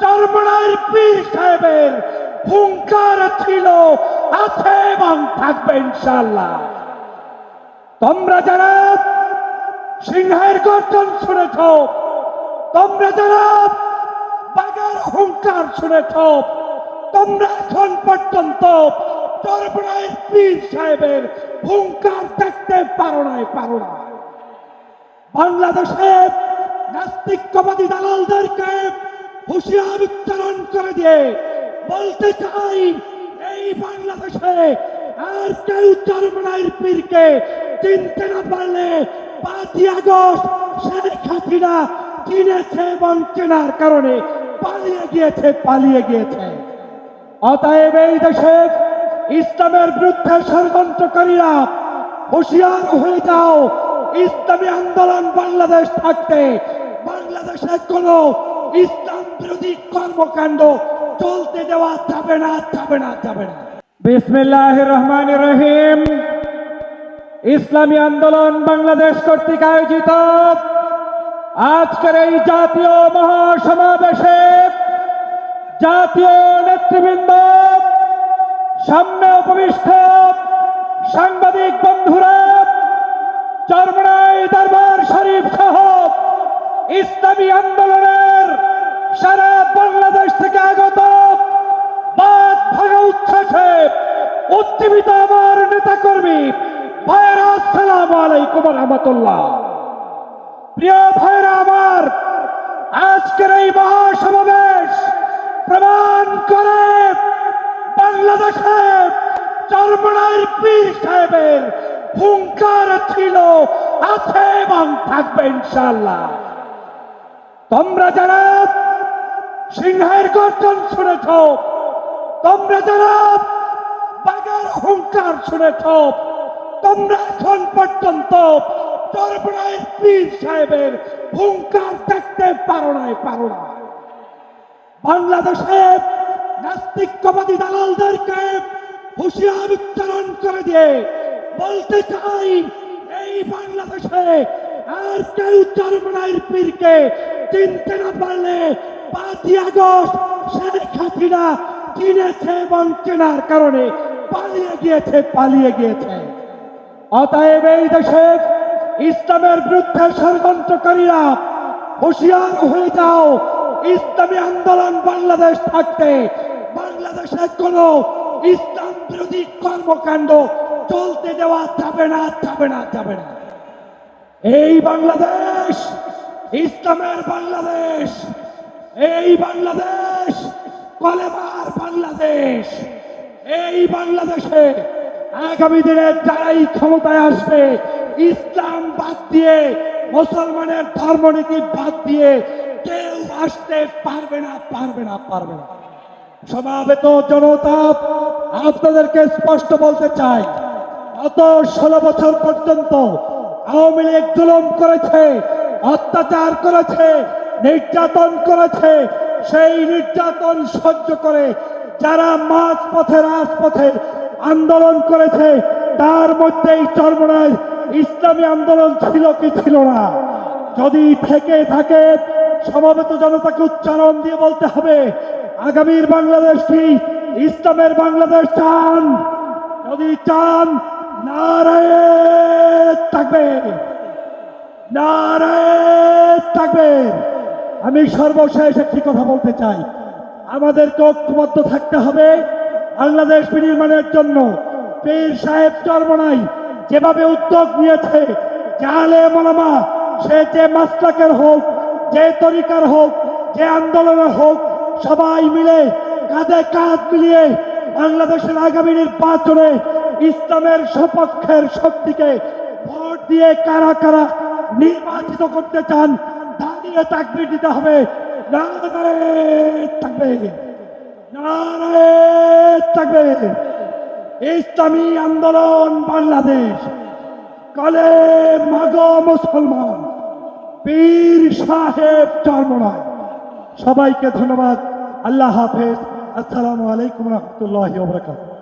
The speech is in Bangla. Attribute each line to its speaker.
Speaker 1: চরমনার পীর সাহেবের হুঙ্কার ছিল, আছে এবং থাকবে ইনশাল্লাহ তোমরা যারা সিংহের গর্জন শুনেছ, তোমরা যারা বাঘের হুঙ্কার শুনেছ, তোমরা এখন পর্যন্ত চরমনায় পীর সাহেবের হুঙ্কার দেখতে পারো নাই, পারো না বাংলাদেশে নাস্তিকবাদী দালালদেরকে হুঁশিয়ার উচ্চারণ করে দিয়ে বলতে চাই, এই বাংলাদেশে আর কেউ চরমনাইর পীরকে চিনতে না পারলে পাঁচই আগস্ট শেখ হাসিনা চিনেছে এবং চেনার কারণে পালিয়ে গিয়েছে পালিয়ে গিয়েছে। অতএব এই দেশে ইসলামের বিরুদ্ধে ষড়যন্ত্রকারীরা হুঁশিয়ার হয়ে যাও, ইসলামী আন্দোলন বাংলাদেশ থাকতে। বাংলাদেশে কোনো ইসলাম কর্মকাণ্ড চলতে দেওয়া যাবে না যাবে না যাবে না। বিসমিল্লাহ রহমান রহিম। ইসলামী আন্দোলন বাংলাদেশ কর্তৃক আয়োজিত। আজকের এই জাতীয় মহাসমাবেশে জাতীয় নেতৃবৃন্দ, সামনে উপবিষ্ট সাংবাদিক বন্ধুরা, চরমনাই দরবার শরীফ সহ ইসলামী আন্দোলনের সারা বাংলাদেশ থেকে আগত বাদ ভাঙা উচ্ছ্বাসে উজ্জীবিত আমার নেতা কর্মী ভাইয়েরা, আসসালাম আলাইকুম রহমতুল্লাহ। প্রিয় ভাইরা আমার, আজকের এই মহাসমাবেশ প্রমাণ করে বাংলাদেশে চরমনার পীর সাহেবের হুঙ্কার ছিল, আছে এবং থাকবে ইনশাল্লাহ তোমরা যারা সিংহের গর্জন শুনেছ। তোমরা যারা বাঘের হুঙ্কার শুনেছ, তোমরা এখন পর্যন্ত সাহেবের হুঙ্কার দেখতে পারো নাই, পারো না বাংলাদেশে নাস্তিকবাদী দালালদেরকে হুঁশিয়ার উচ্চারণ করে দিয়ে বলতে চাই, এই বাংলাদেশে আর কেউ চরমনাইর পীরকে চিনতে না পারলে পাঁচই আগস্ট শেখ হাসিনা চিনেছে এবং চেনার কারণে পালিয়ে গিয়েছে পালিয়ে গিয়েছে। অতএব এই দেশে ইসলামের বিরুদ্ধে ষড়যন্ত্রকারীরা হুঁশিয়ার হয়ে যাও। ইসলামী আন্দোলন বাংলাদেশ থাকতে বাংলাদেশে কোনো ইসলাম বিরোধী কর্মকাণ্ড চলতে দেওয়া যাবে না যাবে না যাবে না। এই বাংলাদেশ, ইসলামের বাংলাদেশ এই বাংলাদেশ কলেমার বাংলাদেশ, এই বাংলাদেশে আগামী দিনে যারাই ক্ষমতায় আসবে, ইসলাম বাদ দিয়ে, মুসলমানের ধর্মনীতি বাদ দিয়ে কেউ আসতে পারবে না পারবে না পারবে না। সমাবেত জনতা, আপনাদেরকে স্পষ্ট বলতে চাই, গত ষোলো বছর পর্যন্ত আওয়ামী লীগ জুলুম করেছে, অত্যাচার করেছে নির্যাতন করেছে, সেই নির্যাতন সহ্য করে যারা মাঝ পথে রাজপথে আন্দোলন করেছে, তার মধ্যেই চর্মনায় ইসলামী আন্দোলন ছিল কি ছিল না। যদি থেকে থাকে, সমাবেত জনতাকে উচ্চারণ দিয়ে বলতে হবে, আগামীর বাংলাদেশটি ইসলামের বাংলাদেশ চান? যদি চান নারায় থাকবে নারায় থাকবে। আমি সর্বশেষ একটি কথা বলতে চাই। আমাদেরকে ঐক্যবদ্ধ থাকতে হবে বাংলাদেশ বিনির্মাণের জন্য। পীর সাহেব চর্মনাই যেভাবে উদ্যোগ নিয়েছে, জালে মলামা, সে যে মাস্টাকের হোক, যে তরিকার হোক, যে আন্দোলনের হোক, সবাই মিলে কাঁধে কাঁধ মিলিয়ে বাংলাদেশের আগামী নির্বাচনে ইসলামের সপক্ষের শক্তিকে ভোট দিয়ে কারা কারা নির্বাচিত করতে চান দাঁড়িয়ে চাকরি দিতে হবে। থাকবে থাকবে ইসলামী আন্দোলন বাংলাদেশ। কলে মাগ মুসলমান। পীর সাহেব চর্মনায়। সবাইকে ধন্যবাদ। আল্লাহ হাফেজ। আসসালামু আলাইকুম রহমতুল্লাহ বরকাত